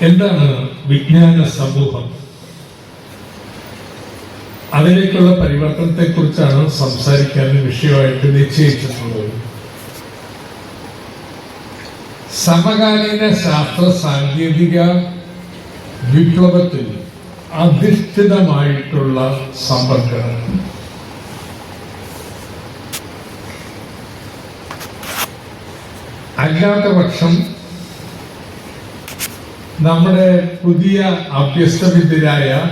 എന്താണ് വിജ്ഞാന സമൂഹം? അതിലേക്കുള്ള പരിവർത്തനത്തെ കുറിച്ചാണ് സംസാരിക്കാൻ വിഷയമായിട്ട് നിശ്ചയിച്ചിട്ടുള്ളത്. സമകാലീന ശാസ്ത്ര സാങ്കേതിക വിപ്ലവത്തിൽ അധിഷ്ഠിതമായിട്ടുള്ള സമ്പർക്കം. അല്ലാത്ത പക്ഷം നമ്മുടെ പുതിയ അഭ്യസ്തവിദ്യരായ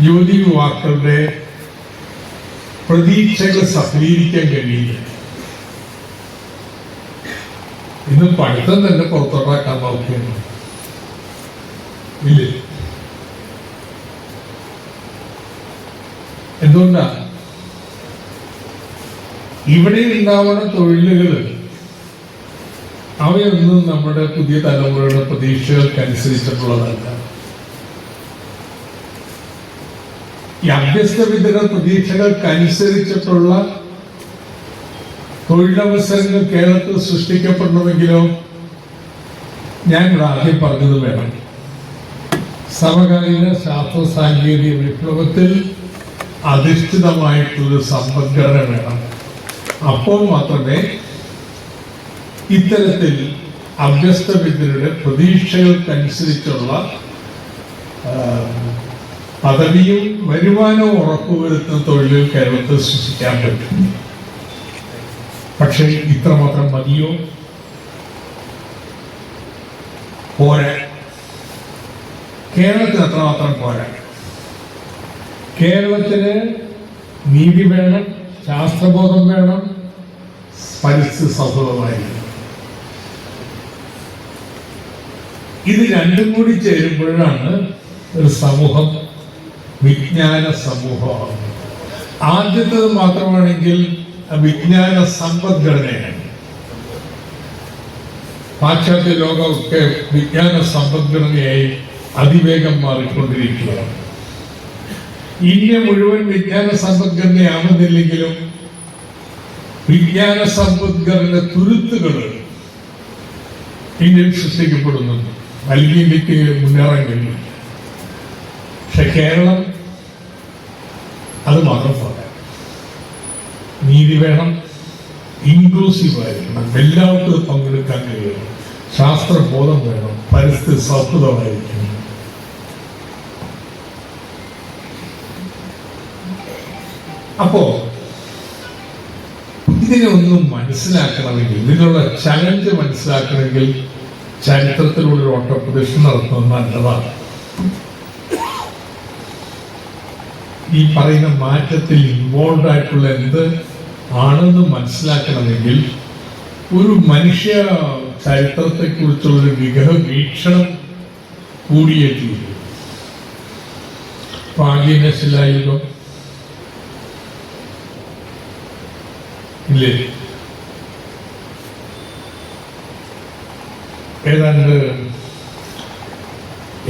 യുവതി യുവാക്കളുടെ പ്രതീക്ഷകൾ സഫലീകരിക്കാൻ കഴിയില്ല. ഇന്ന് പഠിത്തം തന്നെ പുറത്തോട്ടാക്കാൻ നോക്കിയാണ് ഇല്ലേ? എന്തുകൊണ്ടാ? ഇവിടെ ഉണ്ടാവുന്ന തൊഴിലുകൾ അവയൊന്നും നമ്മുടെ പുതിയ തലമുറയുടെ പ്രതീക്ഷകൾക്കനുസരിച്ചിട്ടുള്ളതല്ല. ഈ അഭ്യസ്ത വിദ്യകൾ പ്രതീക്ഷകൾക്കനുസരിച്ചിട്ടുള്ള തൊഴിലവസരങ്ങൾ കേരളത്തിൽ സൃഷ്ടിക്കപ്പെടണമെങ്കിലോ ഞാൻ ഇവിടെ ആദ്യം പറഞ്ഞത് വേണം. സമകാലീന ശാസ്ത്ര സാങ്കേതിക വിപ്ലവത്തിൽ അധിഷ്ഠിതമായിട്ടുള്ള സമ്പദ്ഘടന വേണം. അപ്പോൾ മാത്രമേ ഇത്തരത്തിൽ അഭ്യസ്ത വിദ്യരുടെ പ്രതീക്ഷകൾക്കനുസരിച്ചുള്ള പദവിയും വരുമാനവും ഉറപ്പുവരുത്തുന്ന തൊഴിലിൽ കേരളത്തിൽ സൃഷ്ടിക്കാൻ പറ്റും. പക്ഷേ ഇത്രമാത്രം മതിയോ? പോരാ. കേരളത്തിന് അത്രമാത്രം പോരാ. കേരളത്തിന് നീതി വേണം ശാസ്ത്രബോധം വേണം പരിസ്ഥിതി സൗഹൃദമായിരിക്കും ഇത് രണ്ടും കൂടി ചേരുമ്പോഴാണ് ഒരു സമൂഹം വിജ്ഞാന സമൂഹമാകുന്നത്. ആദ്യത്തത് മാത്രമാണെങ്കിൽ വിജ്ഞാന സമ്പദ്ഘടനയാണ്. പാശ്ചാത്യ ലോകമൊക്കെ വിജ്ഞാന സമ്പദ്ഘടനയായി അതിവേഗം മാറിക്കൊണ്ടിരിക്കുകയാണ്. ഇന്ത്യ മുഴുവൻ വിജ്ഞാന സമ്പദ്ഘടനയാവുന്നില്ലെങ്കിലും വിജ്ഞാന സമ്പദ്ഘടന തുരുത്തുകൾ ഇന്ത്യയിൽ സൃഷ്ടിക്കപ്പെടുന്നുണ്ട്. അല്ലെങ്കിൽ ഇന്ത്യയ്ക്ക് മുന്നേറാൻ കഴിയും. പക്ഷെ കേരളം അത് മാത്രം പോരാ നീതി വേണം ഇൻക്ലൂസീവ് ആയിരിക്കണം എല്ലാവർക്കും പങ്കെടുക്കാൻ കഴിയണം. ശാസ്ത്രബോധം വേണം പരിസ്ഥിതി സൗഹൃദമായിരിക്കണം. അപ്പോ ഇതിനെ ഒന്നും മനസ്സിലാക്കണമെങ്കിൽ ഇതിനുള്ള ചലഞ്ച് മനസ്സിലാക്കണമെങ്കിൽ ചരിത്രത്തിലൂടെ ഒരു ഓട്ടപ്രദക്ഷൻ നടത്തുന്നത് നല്ലതാണ്. ഈ പറയുന്ന മാറ്റത്തിൽ ഇൻവോൾവ് ആയിട്ടുള്ള എന്ത് ആണെന്ന് മനസ്സിലാക്കണമെങ്കിൽ ഒരു മനുഷ്യ ചരിത്രത്തെക്കുറിച്ചുള്ള ഒരു വിഗ്രഹ വീക്ഷണം കൂടിയേ തീരും. പ്രാചീന ശിലായുഗം ഇല്ലേ? ഏതാണ്ട്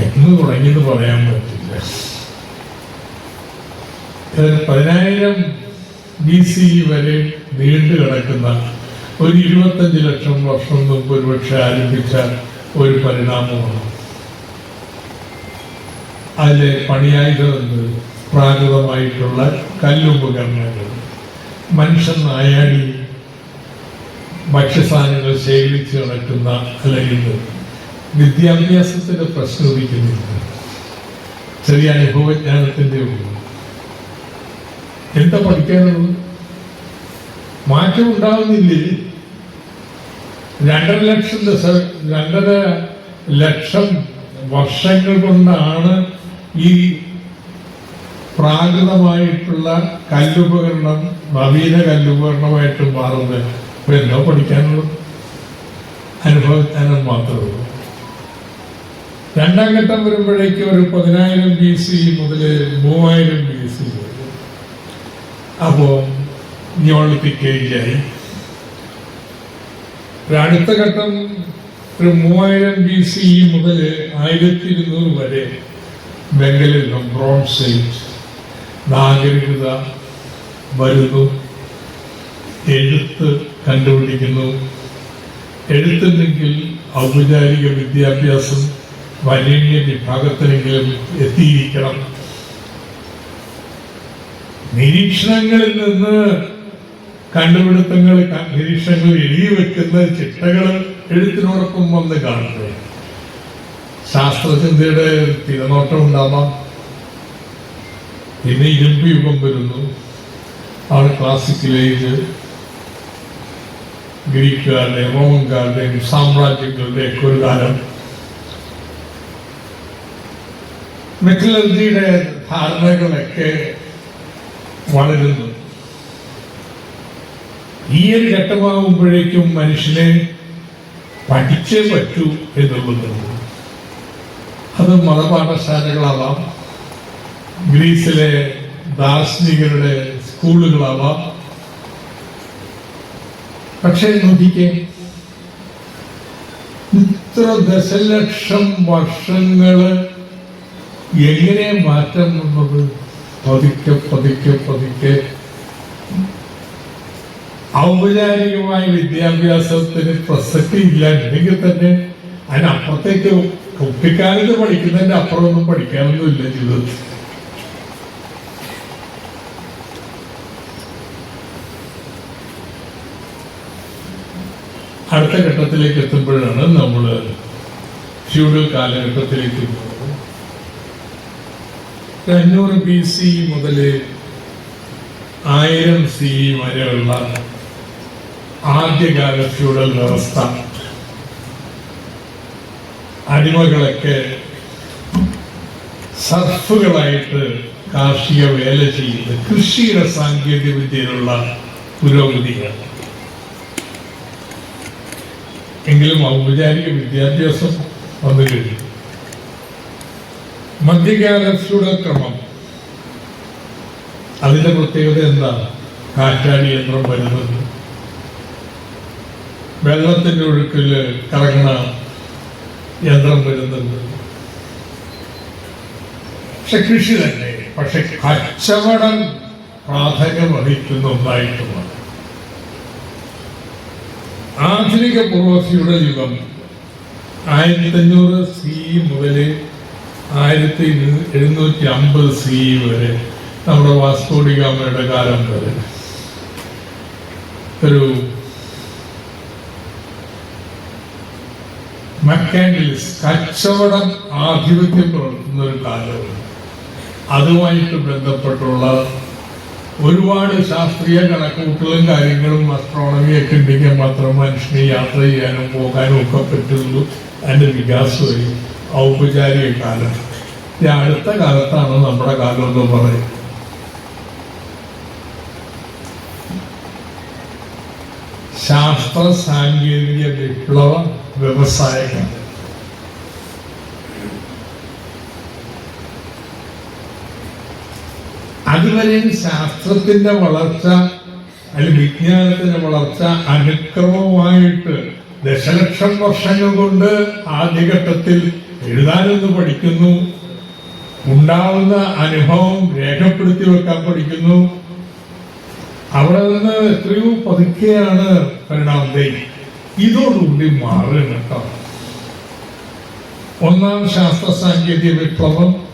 എന്ന് തുടങ്ങിയെന്ന് പറയാൻ പറ്റില്ല. പതിനായിരം ബി സി വരെ നീണ്ടു കിടക്കുന്ന ഒരു ഇരുപത്തഞ്ച് ലക്ഷം വർഷം മുമ്പ് ഒരുപക്ഷെ ആരംഭിച്ച ഒരു പരിണാമമാണ്. അതിലെ പണിയായുധമെന്ന് പ്രാകൃതമായിട്ടുള്ള കല്ലുപകരണങ്ങൾ മനുഷ്യൻ നായാടി ഭക്ഷ്യസാധനങ്ങൾ ശേഖരിച്ച് നടക്കുന്ന അല്ലെങ്കിൽ വിദ്യാഭ്യാസത്തിന്റെ പ്രശ്നം ഉദിക്കുന്നില്ല ചെറിയ അനുഭവജ്ഞാനത്തിന്റെ ഉള്ളു എന്താ പഠിക്കാനുള്ളത് മാറ്റം ഉണ്ടാവുന്നില്ലേ രണ്ടര ലക്ഷം രണ്ടര ലക്ഷം വർഷങ്ങൾ കൊണ്ടാണ് ഈ പ്രാകൃതമായിട്ടുള്ള കല്ലുപകരണം നവീന കല്ലുപകരണമായിട്ട് മാറുന്നത്. അപ്പൊ എല്ലാം പഠിക്കാനുള്ളത് അനുഭവജ്ഞാനം മാത്രമേ ഉള്ളൂ. രണ്ടാം ഘട്ടം വരുമ്പോഴേക്ക് ഒരു പതിനായിരം ബി സി മുതൽ മൂവായിരം ബി സി അപ്പോ ഞോളിപ്പിക്കുകയായി അടുത്ത ഘട്ടം ഒരു മൂവായിരം ബി സി മുതൽ ആയിരത്തി ഇരുന്നൂറ് വരെ ബംഗലിലും ബ്രോൺസ് നാഗരികത വരുന്നു എഴുത്ത് കണ്ടുപിടിക്കുന്നു. എഴുത്തുണ്ടെങ്കിൽ ഔപചാരിക വിദ്യാഭ്യാസം വരേണ്യ വിഭാഗത്തിലെങ്കിലും എത്തിയിരിക്കണം. നിരീക്ഷണങ്ങളിൽ നിന്ന് കണ്ടുപിടുത്തങ്ങൾ നിരീക്ഷണങ്ങൾ എഴുതി വെക്കുന്ന ചിട്ടകൾ എഴുത്തിനോടൊപ്പം വന്ന് കാണുന്നത് ശാസ്ത്രചിന്തയുടെ തിരനോട്ടം ഉണ്ടാവാം. പിന്നെ ഇരുമ്പ് യുഗം വരുന്നു. അവിടെ ക്ലാസിക്കൽ ഏജ് ഗ്രീക്കുകാരുടെയും റോമൻകാരുടെയും സാമ്രാജ്യങ്ങളുടെയും ഒക്കെ ഒരു കാലം. മെറ്റലർജിയുടെ ധാരണകളൊക്കെ വളരുന്നു. ഈ ഒരു ഘട്ടമാകുമ്പോഴേക്കും മനുഷ്യനെ പഠിച്ചേ പറ്റൂ എന്നുള്ളത്. അത് മതപാഠശാലകളാവാം ഗ്രീസിലെ ദാർശനികരുടെ സ്കൂളുകളാവാം പക്ഷേ നോക്കിക്കേ ഇത്ര ദശലക്ഷം വർഷങ്ങൾ എങ്ങനെ മാറ്റം വന്നത്? പതുക്കെ പതുക്കെ പതുക്കെ. ഔപചാരികമായ വിദ്യാഭ്യാസത്തിന് പ്രസക്തി ഇല്ല ഉണ്ടെങ്കിൽ തന്നെ അതിനപ്പുറത്തേക്ക് കുട്ടിക്കാലത്ത് പഠിക്കുന്നതിന്റെ അപ്പുറമൊന്നും പഠിക്കാനൊന്നുമില്ല ജീവിതത്തിൽ. അടുത്ത ഘട്ടത്തിലേക്ക് എത്തുമ്പോഴാണ് നമ്മൾ ഫ്യൂഡൽ കാലഘട്ടത്തിലേക്ക് പോകുന്നത്. അഞ്ഞൂറ് ബി സി മുതൽ ആയിരം സി വരെയുള്ള ആദ്യകാല ഫ്യൂഡൽ വ്യവസ്ഥ. അടിമകളൊക്കെ സർഫുകളായിട്ട് കാർഷിക വേല ചെയ്യുന്നത് കൃഷിയുടെ സാങ്കേതിക വിദ്യയിലുള്ള പുരോഗതികൾ. എങ്കിലും ഔപചാരിക വിദ്യാഭ്യാസം വന്നു കഴിഞ്ഞു. മധ്യകാല ക്രമം. അതിന്റെ പ്രത്യേകത എന്താണ്? കാറ്റാടി യന്ത്രം വരുന്നത്. വെള്ളത്തിന്റെ ഒഴുക്കിൽ കറങ്ങണ യന്ത്രം വരുന്നുണ്ട്. പക്ഷെ കൃഷി തന്നെ പക്ഷെ കച്ചവടം പ്രാധാന്യം വഹിക്കുന്ന ഒന്നായിട്ടുമാണ് ആധുനിക പ്രവാസിയുടെ യുഗം. ആയിരത്തി അഞ്ഞൂറ് സി മുതൽ ആയിരത്തി എഴുന്നൂറ്റി അമ്പത് സി വരെ നമ്മുടെ വാസ്കോഡിഗാമയുടെ കാലം വരെ. ഒരു മെക്കാനിക്സ് കച്ചവടം ആധിപത്യം പുലർത്തുന്ന ഒരു കാലമാണ് അതുമായിട്ട് ബന്ധപ്പെട്ടുള്ള ഒരുപാട് ശാസ്ത്രീയ കണക്കുകൂട്ടലും കാര്യങ്ങളും അസ്ട്രോണമിയൊക്കെ ഉണ്ടെങ്കിൽ മാത്രം മനുഷ്യന് യാത്ര ചെയ്യാനും പോകാനും ഒക്കെ പറ്റുള്ളൂ. അതിന്റെ വികാസമായി ഔപചാരിക കാലം. ഈ അടുത്ത കാലത്താണ് നമ്മുടെ കാലം എന്ന് പറയുന്നത്. ശാസ്ത്ര സാങ്കേതിക വിപ്ലവ വ്യവസായ കാലം അതുവരെയും ശാസ്ത്രത്തിന്റെ വളർച്ച അല്ലെങ്കിൽ വിജ്ഞാനത്തിന്റെ വളർച്ച അനുക്രമമായിട്ട് ദശലക്ഷം വർഷങ്ങൾ കൊണ്ട് ആദ്യഘട്ടത്തിൽ എഴുതാനെന്ന് പഠിക്കുന്നു. ഉണ്ടാവുന്ന അനുഭവം രേഖപ്പെടുത്തി വെക്കാൻ പഠിക്കുന്നു. അവിടെ നിന്ന് എത്രയോ പതുക്കെയാണ് പരിണാമത്തെ ഇതോടുകൂടി മാറുകയാണ് കേട്ടോ. ഒന്നാം ശാസ്ത്ര സാങ്കേതിക വിപ്ലവം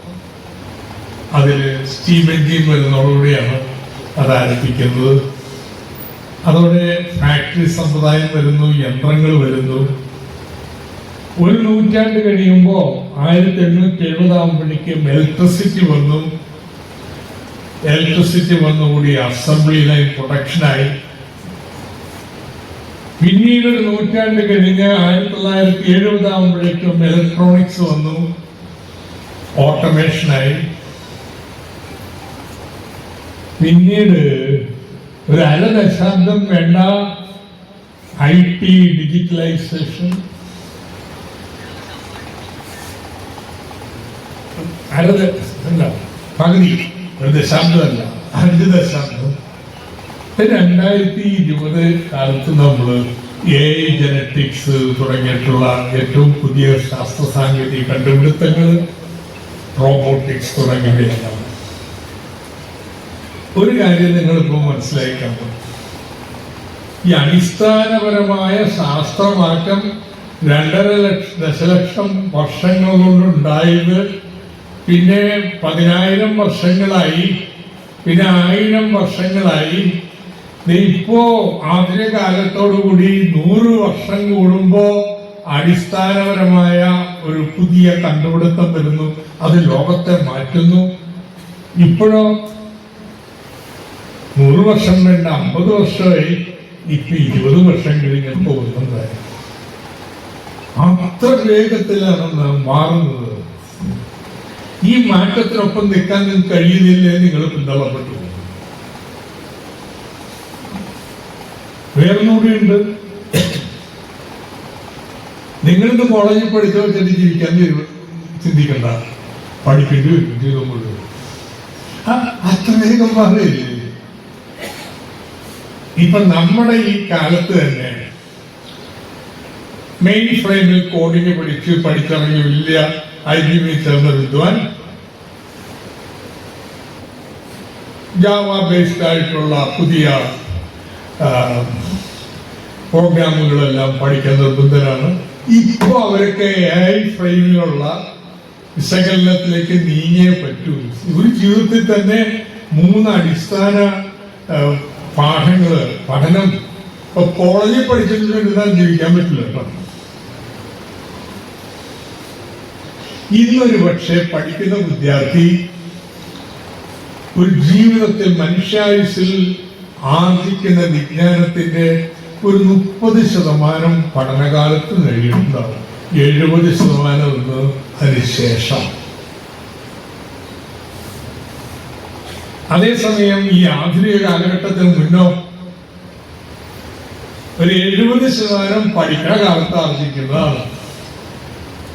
അതിൽ സ്റ്റീം എഞ്ചിൻ വരുന്നതോടുകൂടിയാണ് അത് ആരംഭിക്കുന്നത്. അതോടെ ഫാക്ടറി സമ്പ്രദായം വരുന്നു യന്ത്രങ്ങൾ വരുന്നു. ഒരു നൂറ്റാണ്ട് കഴിയുമ്പോൾ ആയിരത്തി എണ്ണൂറ്റി എഴുപതാകുമ്പോഴേക്കും ഇലക്ട്രിസിറ്റി വന്നു. ഇലക്ട്രിസിറ്റി വന്നുകൂടി അസംബ്ലി ലൈൻ പ്രൊഡക്ഷനായി പിന്നീട് ഒരു നൂറ്റാണ്ട് കഴിഞ്ഞ് ആയിരത്തി തൊള്ളായിരത്തി എഴുപതാകുമ്പോഴേക്കും ഇലക്ട്രോണിക്സ് വന്നു ഓട്ടോമേഷനായി പിന്നീട് ഒരു അര ദശാബ്ദം വേണ്ട ഐ ടി ഡിജിറ്റലൈസേഷൻ. അര എന്താ? പകുതി. ഒരു ദശാബ്ദമല്ല അഞ്ച് ദശാബ്ദം. രണ്ടായിരത്തി ഇരുപത് കാലത്ത് നമ്മൾ എ ജനറ്റിക്സ് തുടങ്ങിയിട്ടുള്ള ഏറ്റവും പുതിയ ശാസ്ത്ര സാങ്കേതിക കണ്ടുപിടുത്തങ്ങൾ റോബോട്ടിക്സ് തുടങ്ങിയവയെല്ലാം. ഒരു കാര്യം നിങ്ങളിപ്പോ മനസ്സിലാക്കാൻ ഈ അടിസ്ഥാനപരമായ ശാസ്ത്രമാറ്റം രണ്ടര ലക്ഷം ദശലക്ഷം വർഷങ്ങൾ കൊണ്ടുണ്ടായത് പിന്നെ പതിനായിരം വർഷങ്ങളായി പിന്നെ ആയിരം വർഷങ്ങളായി. ഇപ്പോ ആധുനിക കാലത്തോടുകൂടി നൂറ് വർഷം കൂടുമ്പോ അടിസ്ഥാനപരമായ ഒരു പുതിയ കണ്ടുപിടുത്തം വരുന്നു. അത് ലോകത്തെ മാറ്റുന്നു. ഇപ്പോഴോ നൂറ് വർഷം വേണ്ട അമ്പത് വർഷമായി ഇപ്പൊ ഇരുപത് വർഷം കഴിഞ്ഞ് പോകുന്നുണ്ടായി അത്ര വേഗത്തിലാണ് മാറുന്നത്. ഈ മാറ്റത്തിനൊപ്പം നിൽക്കാൻ നിങ്ങൾക്ക് കഴിയുന്നില്ലേ നിങ്ങൾ പിന്തള്ളപ്പെട്ടു. പോകും. വേറൊന്നുകൂടിയുണ്ട് നിങ്ങളിത് കോളേജിൽ പഠിച്ചു വെച്ചിട്ട് ജീവിക്കാൻ ചിന്തിക്കണ്ട. പഠിക്കേണ്ടി വരും ജീവിതം ആ, അത്ര വേഗം മാറിയില്ലേ ഇപ്പൊ നമ്മുടെ ഈ കാലത്ത് തന്നെ മെയിൻ ഫ്രെയിമിൽ കോഡിങ് പഠിച്ച് പഠിച്ചിറങ്ങി വലിയ ഐ ബി എമ്മിൽ ചേർന്ന വിദ്വാൻ. ജാവ ബേസ്ഡ് ആയിട്ടുള്ള പുതിയ പ്രോഗ്രാമുകളെല്ലാം പഠിക്കാൻ നിർബന്ധരാണ്. ഇപ്പോൾ അവരൊക്കെ എ ഐ ഫ്രെയിമിലുള്ള വിശകലനത്തിലേക്ക് നീങ്ങിയേ പറ്റൂ. ഒരു ജീവിതത്തിൽ തന്നെ മൂന്ന് അടിസ്ഥാന ആ, പാഠങ്ങൾ പഠനം. ഇപ്പൊ കോളേജിൽ പഠിച്ചിട്ട് എഴുതാൻ ജീവിക്കാൻ പറ്റില്ല കേട്ടോ. ഇന്നൊരു പക്ഷേ പഠിക്കുന്ന വിദ്യാർത്ഥി ഒരു ജീവിതത്തിൽ മനുഷ്യായുസിൽ ആർജിക്കുന്ന വിജ്ഞാനത്തിന്റെ ഒരു മുപ്പത് ശതമാനം പഠനകാലത്ത് നേടിയിട്ടുണ്ടാവും. എഴുപത് ശതമാനം എന്ന് അതിനുശേഷം അതേസമയം ഈ ആധുനിക കാലഘട്ടത്തിന് മുന്നോ ഒരു എഴുപത് ശതമാനം പഠിക്കണ കാലത്ത് ആർജിക്കുന്നതാണ്.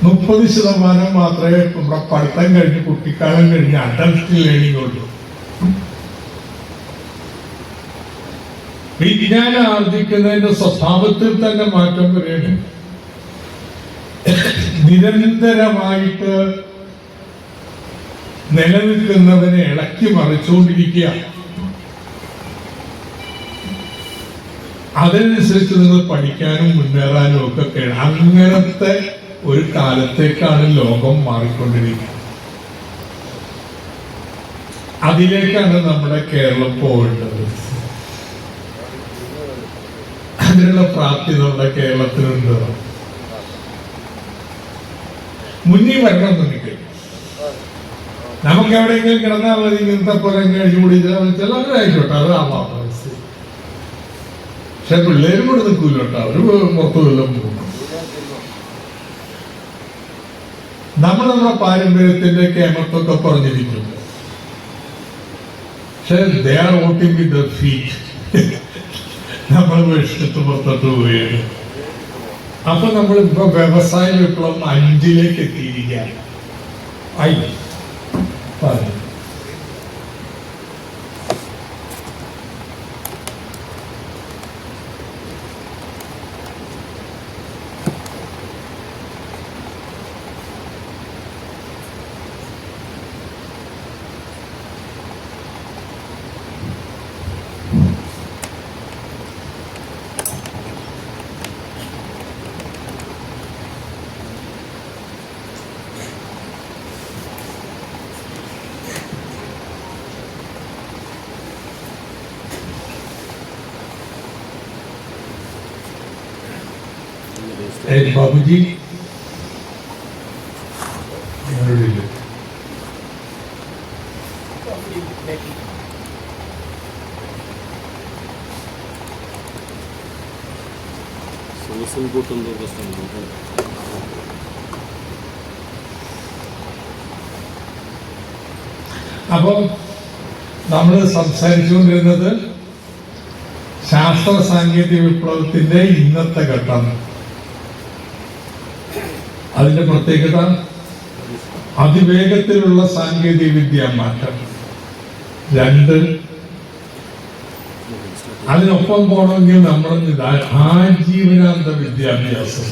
മുപ്പത് ശതമാനം മാത്രമേ നമ്മുടെ പഠിത്തം കഴിഞ്ഞ് കുട്ടിക്കാലം കഴിഞ്ഞ് അഡൽട്ട് ലേണിംഗ് ഉള്ളൂ. വിജ്ഞാനം ആർജിക്കുന്നതിന്റെ സ്വഭാവത്തിൽ തന്നെ മാറ്റം വരെയാണ് നിരന്തരമായിട്ട് നിലനിൽക്കുന്നതിനെ ഇളക്കി മറിച്ചുകൊണ്ടിരിക്കുക. അതിനനുസരിച്ച് നിങ്ങൾ പഠിക്കാനും മുന്നേറാനും ഒക്കെ കഴിയണം അങ്ങനത്തെ ഒരു കാലത്തേക്കാണ് ലോകം മാറിക്കൊണ്ടിരിക്കുന്നത്. അതിലേക്കാണ് നമ്മുടെ കേരളം പോകേണ്ടത്. അതിനുള്ള പ്രാപ്തി നമ്മുടെ കേരളത്തിലുണ്ട്. മുന്നിൽ വരണം എനിക്ക് നമുക്ക് എവിടെയെങ്കിലും കിടന്നാൽ മതി ഇങ്ങനത്തെ പോലെ കഴിച്ചു കൂടി ചിലവരായിക്കോട്ടെ അത് ആവാം പക്ഷെ പിള്ളേരും കൂടെ നിൽക്കൂലോട്ടോ അവർ പോകും. നമ്മൾ നമ്മുടെ പാരമ്പര്യത്തിന്റെ കേമത്തൊക്കെ പറഞ്ഞിരിക്കുന്നു. പക്ഷെ they are voting with the feet നമ്മൾ വെച്ചിട്ട് പുറത്തോട്ട് പോവുകയാണ്. അപ്പൊ നമ്മൾ ഇപ്പൊ വ്യവസായ വിപ്ലവം അഞ്ചിലേക്ക് എത്തിയിരിക്കുകയാണ്. ഐ. പറഞ്ഞു ഏ, ബാബുജി ഞാനിവിടെയില്ല. ശ്വാസം കൂട്ടുന്ന പ്രശ്നമുണ്ട് അപ്പം നമ്മൾ സംസാരിച്ചുകൊണ്ടിരുന്നത് ശാസ്ത്ര സാങ്കേതിക വിപ്ലവത്തിന്റെ ഇന്നത്തെ ഘട്ടം അതിന്റെ പ്രത്യേകത അതിവേഗത്തിലുള്ള സാങ്കേതിക വിദ്യ മാറ്റം. രണ്ട് അതിനൊപ്പം പോകണമെങ്കിൽ നമ്മൾ ആജീവനാന്ത വിദ്യാഭ്യാസം.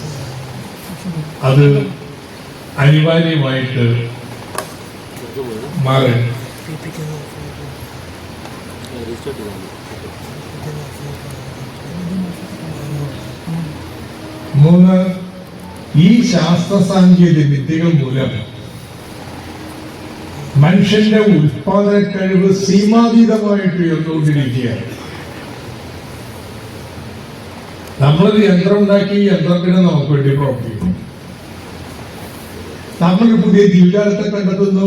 അത് അനിവാര്യമായിട്ട് മാറി. മൂന്ന് ഈ ശാസ്ത്ര സാങ്കേതിക വിദ്യകൾ മൂലം മനുഷ്യന്റെ ഉൽപാദന കഴിവ് സീമാതീതമായിട്ട് ഉയർന്നുകൊണ്ടിരിക്കുകയാണ്. നമ്മളൊരു യന്ത്രം ഉണ്ടാക്കി യന്ത്രത്തിന് നമുക്ക് വേണ്ടി പ്രവർത്തിക്കും നമ്മൾ പുതിയ ജീവിതത്തെ കണ്ടെത്തുന്നു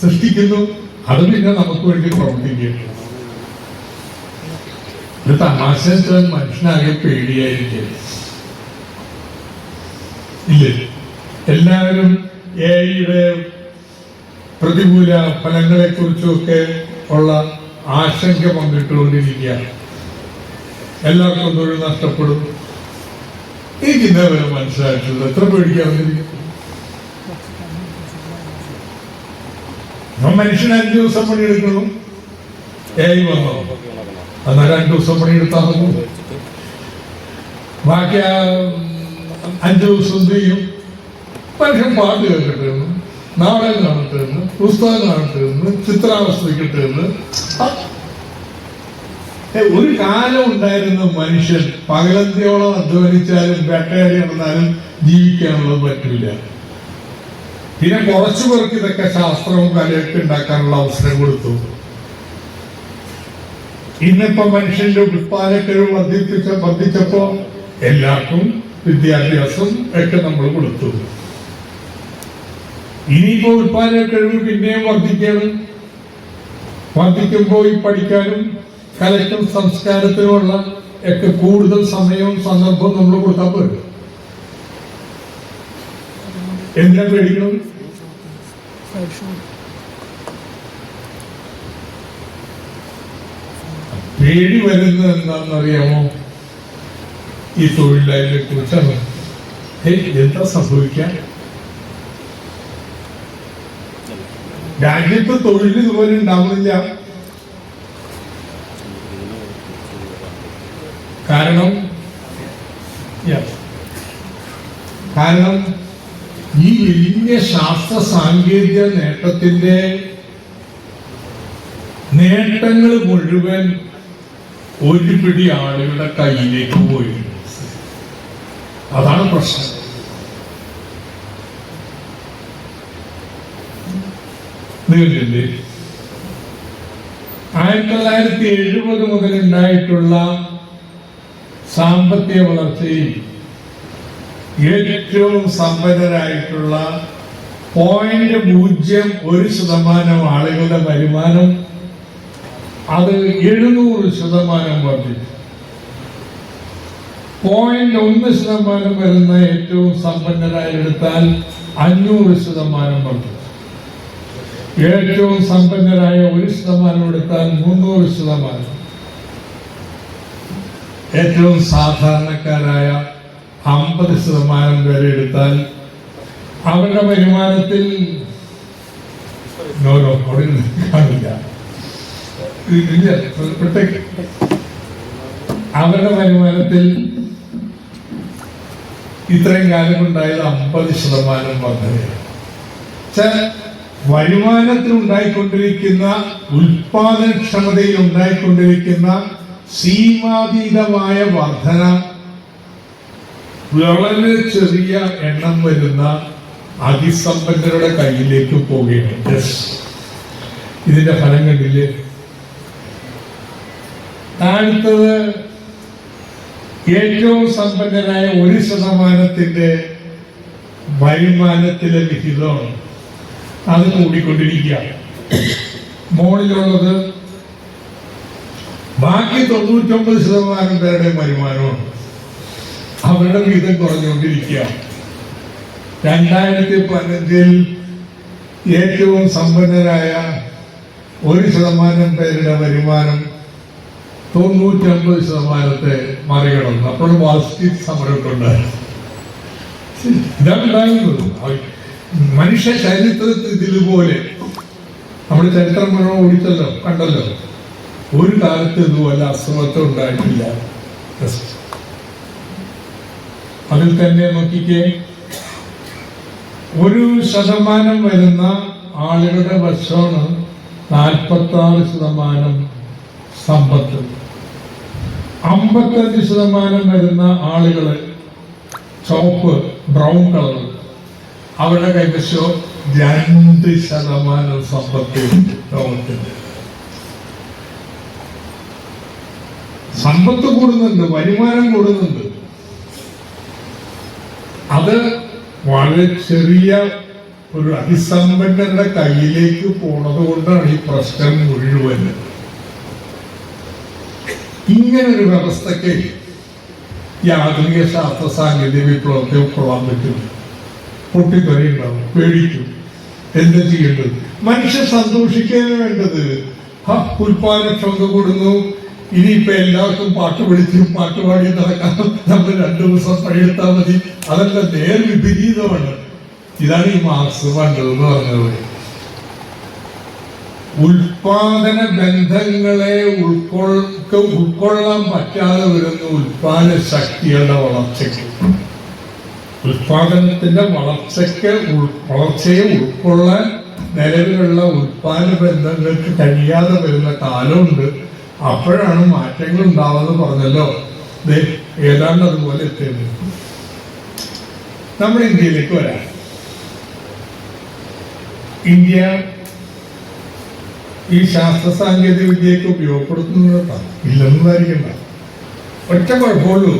സൃഷ്ടിക്കുന്നു അത് പിന്നെ നമുക്ക് വേണ്ടി പ്രവർത്തിക്കുന്നു ഒരു തമാശ മനുഷ്യനാകെ പേടിയായിരിക്കും. ഇല്ലേ? എല്ലാവരും എയുടെ പ്രതികൂല ഫലങ്ങളെ കുറിച്ചൊക്കെ ഉള്ള ആശങ്ക പങ്കിട്ടുകൊണ്ടിരിക്കുകയാണ്. എല്ലാവർക്കും തൊഴിൽ നഷ്ടപ്പെടും. എനിക്ക് ഇന്നേവരെ മനസ്സിലായിട്ടുള്ളത് എത്ര ഞാൻ മനുഷ്യൻ അഞ്ചു ദിവസം പണിയെടുക്കണം ഏ വന്നോ? എന്നാൽ രണ്ടു ദിവസം പണിയെടുത്താൽ ബാക്കി ആ അഞ്ചു ദിവസം എന്ത് ചെയ്യും? മനുഷ്യൻ പാട്ട് കേട്ടിട്ട് എന്ന് നാടകം കാണട്ടെ എന്ന് പുസ്തകം കാണട്ടെ എന്ന് ചിത്രാവസ്ഥയ്ക്കട്ടെ എന്ന് ആ, ഏ, ഒരു കാലം ഉണ്ടായിരുന്ന മനുഷ്യൻ പകലന്തിയോളം അധ്വാനിച്ചാലും വേട്ടയാടി നടന്നാലും ജീവിക്കാനുള്ളത് പറ്റില്ല പിന്നെ കുറച്ചു പേർക്ക് ഇതൊക്കെ ശാസ്ത്രവും കലയൊക്കെ ഉണ്ടാക്കാനുള്ള അവസരം കൊടുത്തു. ഇന്നിപ്പോ മനുഷ്യന്റെ ഉത്പാദന കഴിവ് വർദ്ധിപ്പിച്ച വർദ്ധിച്ചപ്പോ എല്ലാവർക്കും വിദ്യാഭ്യാസം ഒക്കെ നമ്മൾ കൊടുത്തു. ഇനിയിപ്പോ ഉത്പാദന കഴിവ് പിന്നെയും വർദ്ധിക്കണം. വർദ്ധിക്കുമ്പോൾ ഈ പഠിക്കാനും കലയ്ക്കും സംസ്കാരത്തിനുമുള്ള ഒക്കെ കൂടുതൽ സമയവും സന്ദർഭവും നമ്മൾ കൊടുത്താൽ പോരും? എന്തിനാ പേടിക്കണം? പേടി വരുന്നത് എന്താണെന്നറിയാമോ? ഈ തൊഴിലാളികളെ കുറിച്ചാണ്. ഏയ് എന്താ സംഭവിക്കാൻ? രാജ്യത്ത് തൊഴിൽ ഇതുപോലെ ഉണ്ടാവുന്നില്ല കാരണം. കാരണം ഈ വലിയ ശാസ്ത്ര സാങ്കേതിക നേട്ടത്തിന്റെ നേട്ടങ്ങൾ മുഴുവൻ ഒരു പിടി ആളുകളുടെ കയ്യിലേക്ക് പോയി അതാണ് പ്രശ്നം. ആയിരത്തി തൊള്ളായിരത്തി എഴുപത് മുതൽ ഉണ്ടായിട്ടുള്ള സാമ്പത്തിക വളർച്ചയിൽ ഏറ്റവും സമ്പന്നരായിട്ടുള്ള പോയിന്റ് പൂജ്യം ഒരു ശതമാനം ആളുകളുടെ വരുമാനം അത് എഴുന്നൂറ് ശതമാനം വർദ്ധിച്ചു. പോയിന്റ് ഒന്ന് ശതമാനം വരുന്ന ഏറ്റവും സമ്പന്നരായി എടുത്താൽ അഞ്ഞൂറ് ശതമാനം വന്നു. ഏറ്റവും സമ്പന്നരായ ഒരു ശതമാനം എടുത്താൽ മുന്നൂറ് ശതമാനം. ഏറ്റവും സാധാരണക്കാരായ അമ്പത് ശതമാനം വരെ എടുത്താൽ അവരുടെ വരുമാനത്തിൽ അവരുടെ വരുമാനത്തിൽ ഇത്രയും കാലം ഉണ്ടായത് അമ്പത് ശതമാനം വർദ്ധന വരുമാനത്തിൽ ഉണ്ടായിക്കൊണ്ടിരിക്കുന്ന ഉൽപാദനക്ഷമതയിൽ ഉണ്ടായിക്കൊണ്ടിരിക്കുന്ന സീമാതീതമായ വർധന വളരെ ചെറിയ എണ്ണം വരുന്ന അതിസമ്പന്നരുടെ കയ്യിലേക്ക് പോവുകയാണ്. ഇതിന്റെ ഫലം കണ്ടില്ലേ? അടുത്തത് ഏറ്റവും സമ്പന്നനായ ഒരു ശതമാനത്തിന്റെ വരുമാനത്തിലെ വിഹിതമാണ് അത് കൂടിക്കൊണ്ടിരിക്കുക മോളിലുള്ളത് ബാക്കി തൊണ്ണൂറ്റൊമ്പത് ശതമാനം പേരുടെ വരുമാനമാണ്. അവരുടെ വിഹിതം കുറഞ്ഞുകൊണ്ടിരിക്കുക രണ്ടായിരത്തി പതിനഞ്ചിൽ ഏറ്റവും സമ്പന്നരായ ഒരു ശതമാനം പേരുടെ വരുമാനം തൊണ്ണൂറ്റൊമ്പത് ശതമാനത്തെ മറികടന്നു. സ്ട്രീറ്റ് സമരമൊക്കെ ഉണ്ടായിരുന്നു ഇതാണ് മനുഷ്യ ചരിത്രത്തിൽ ഇതുപോലെ. നമ്മുടെ ചരിത്രം മുഴുവൻ ഓടിച്ചല്ലോ കണ്ടല്ലോ. ഒരു കാലത്ത് ഇതുപോലെ അസമത്വം ഉണ്ടായിട്ടില്ല. അതിൽ തന്നെ നോക്കിക്കേ. ഒരു ശതമാനം വരുന്ന ആളുകളുടെ വശമാണ് നാൽപ്പത്തി ആറ് ശതമാനം സമ്പത്ത്. അമ്പത്തഞ്ച് ശതമാനം വരുന്ന ആളുകൾ ചോപ്പ് ബ്രൗൺ കളർ അവരുടെ കൈവശോ രണ്ട് ശതമാനം സമ്പത്ത് ലോകത്തിന്റെ സമ്പത്ത് കൂടുന്നുണ്ട് വരുമാനം കൂടുന്നുണ്ട്. അത് വളരെ ചെറിയ ഒരു അതിസമ്പന്നരുടെ കയ്യിലേക്ക് പോണത് കൊണ്ടാണ് ഈ പ്രശ്നം മുഴുവൻ ഇങ്ങനൊരു വ്യവസ്ഥയ്ക്ക് ഈ ആധുനിക ശാസ്ത്ര സാങ്കേതിക വിപ്ലവത്തെ ഉൾക്കൊള്ളാൻ പറ്റില്ല പൊട്ടിത്തെറിയുണ്ടാവും പേടിക്കും. എന്താ ചെയ്യേണ്ടത്? മനുഷ്യ സന്തോഷിക്കുകയാണ് വേണ്ടത്. ഉൽപാദനക്ഷമത കൂടുന്നു. ഇനിയിപ്പോ എല്ലാവർക്കും പാട്ട് വിളിച്ച് പാട്ട് പാടി നടക്കാൻ നമ്മൾ രണ്ടു ദിവസം പണിയെടുത്താൽ മതി. അതല്ല നേർ വിപരീതമാണ്. ഇതാണ് ഈ മാർക്സ് പണ്ടെന്ന് പറഞ്ഞത്. ഉൽപാദന ബന്ധങ്ങളെ ഉൾക്കൊള്ള ഉൾക്കൊള്ളാൻ പറ്റാതെ വരുന്ന ഉൽപാദന ശക്തികളുടെ വളർച്ചയ്ക്ക്. ഉൽപാദനത്തിന്റെ വളർച്ചയ്ക്ക് വളർച്ചയെ ഉൾക്കൊള്ളാൻ നിലവിലുള്ള ഉൽപാദന ബന്ധങ്ങൾക്ക് കഴിയാതെ വരുന്ന കാലമുണ്ട്. അപ്പോഴാണ് മാറ്റങ്ങൾ ഉണ്ടാവുന്നത് പറഞ്ഞല്ലോ. ഏതാണ്ട് അതുപോലെ എത്തിയത്. നമ്മുടെ ഇന്ത്യയിലേക്ക് വരാം. ഇന്ത്യ ഈ ശാസ്ത്ര സാങ്കേതിക വിദ്യയൊക്കെ ഉപയോഗപ്പെടുത്തുന്നത്. ഇല്ലെന്ന് അറിയണ്ട ഒറ്റ കുഴപ്പമുള്ളൂ.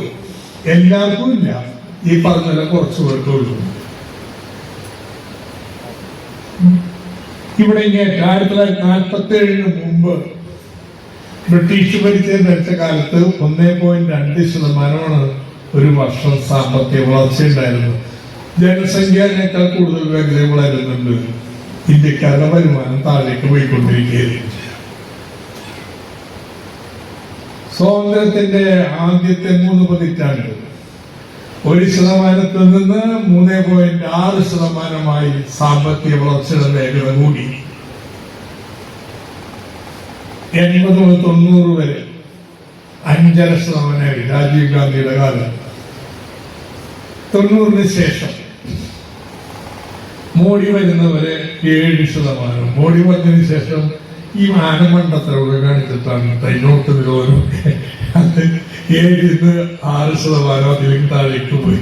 എല്ലാവർക്കും ഇല്ല. ഈ പറഞ്ഞ കുറച്ച് പേർക്കേ ഉള്ളൂ. ഇവിടെ ഇങ്ങനെ ആയിരത്തി തൊള്ളായിരത്തി നാൽപ്പത്തി ഏഴിന് മുമ്പ് ബ്രിട്ടീഷ് പരിചയം ഭരിച്ച കാലത്ത് ഒന്നേ പോയിന്റ് രണ്ട് ശതമാനമാണ് ഒരു വർഷം സാമ്പത്തിക വളർച്ച ഉണ്ടായിരുന്നത് ജനസംഖ്യനേക്കാൾ കൂടുതൽ വേഗത വളരുന്നുണ്ട് ഇന്ത്യക്കാരുടെ വരുമാനം താഴേക്ക് പോയിക്കൊണ്ടിരിക്കുകയായിരുന്നു സ്വാതന്ത്ര്യത്തിന്റെ ആദ്യത്തെ മൂന്ന് പതിറ്റാണ്ട് ഒരു ശതമാനത്തിൽ നിന്ന് മൂന്ന് പോയിന്റ് ആറ് ശതമാനമായി സാമ്പത്തിക വളർച്ചയുടെ വേഗത കൂടി. എൺപത് മുതൽ തൊണ്ണൂറ് വരെ അഞ്ചര ശതമാനമായി രാജീവ് ഗാന്ധിയുടെ കാലം തൊണ്ണൂറിന് ശേഷം മോഡി വരുന്നവരെ ഏഴ് ശതമാനം മോഡി വന്നതിന് ശേഷം ഈ മാനമണ്ഡലത്തിലൂടെ കാണിച്ചിട്ടാണ് തൈനോട്ട് നിരോധനമൊക്കെ അത് ഏഴിന്ന് ആറ് ശതമാനം അതിലേക്ക് താഴേക്ക് പോയി.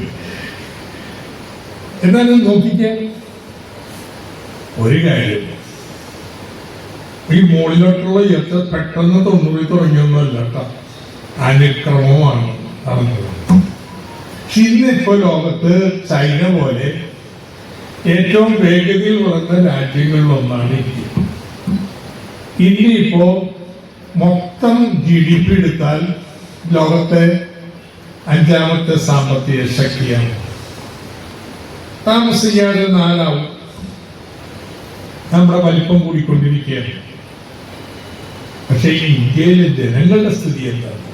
എന്നാലും നോക്കിക്കാൻ ഒരു കാര്യം. ഈ മുകളിലോട്ടുള്ള എത്ര പെട്ടെന്ന് തൊണ്ണൂറിൽ തുടങ്ങിയൊന്നുമല്ല കേട്ടോ. അനുക്രമമാണ് നടന്നത് പക്ഷെ ഇന്നിപ്പോ ലോകത്ത് ചൈന പോലെ ഏറ്റവും വേഗതയിൽ വളർന്ന രാജ്യങ്ങളിൽ ഒന്നാണ് ഇന്ത്യ. ഇന്ത്യ മൊത്തം ജി ഡി പി എടുത്താൽ ലോകത്തെ അഞ്ചാമത്തെ സാമ്പത്തിക ശക്തിയാണ്. താമസിക്കാതെ നാലാവും. നമ്മുടെ വലിപ്പം കൂടിക്കൊണ്ടിരിക്കുകയാണ്. പക്ഷെ ഇന്ത്യയിലെ ജനങ്ങളുടെ സ്ഥിതി എന്താണ്?